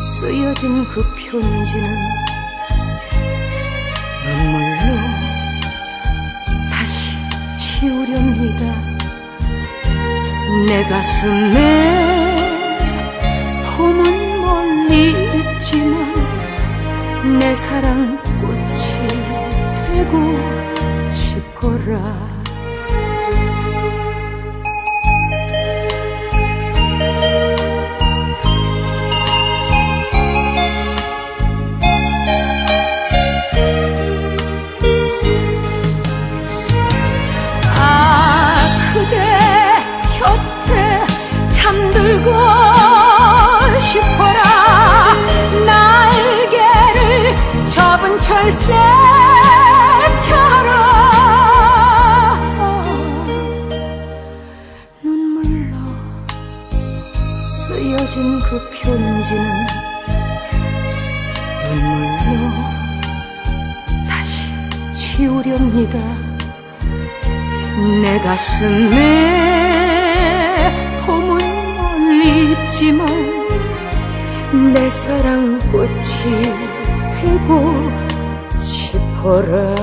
쓰여진 그 편지는 눈물로 다시 지우렵니다. 내 가슴에 봄은 멀리 있지만 내 사랑 꽃이 되고 아 접은 철새 쓰여진 그 편지는 눈물로 다시 지우렵니다. 내 가슴에 봄은 멀리 있지만 내 사랑 꽃이 되고 싶어라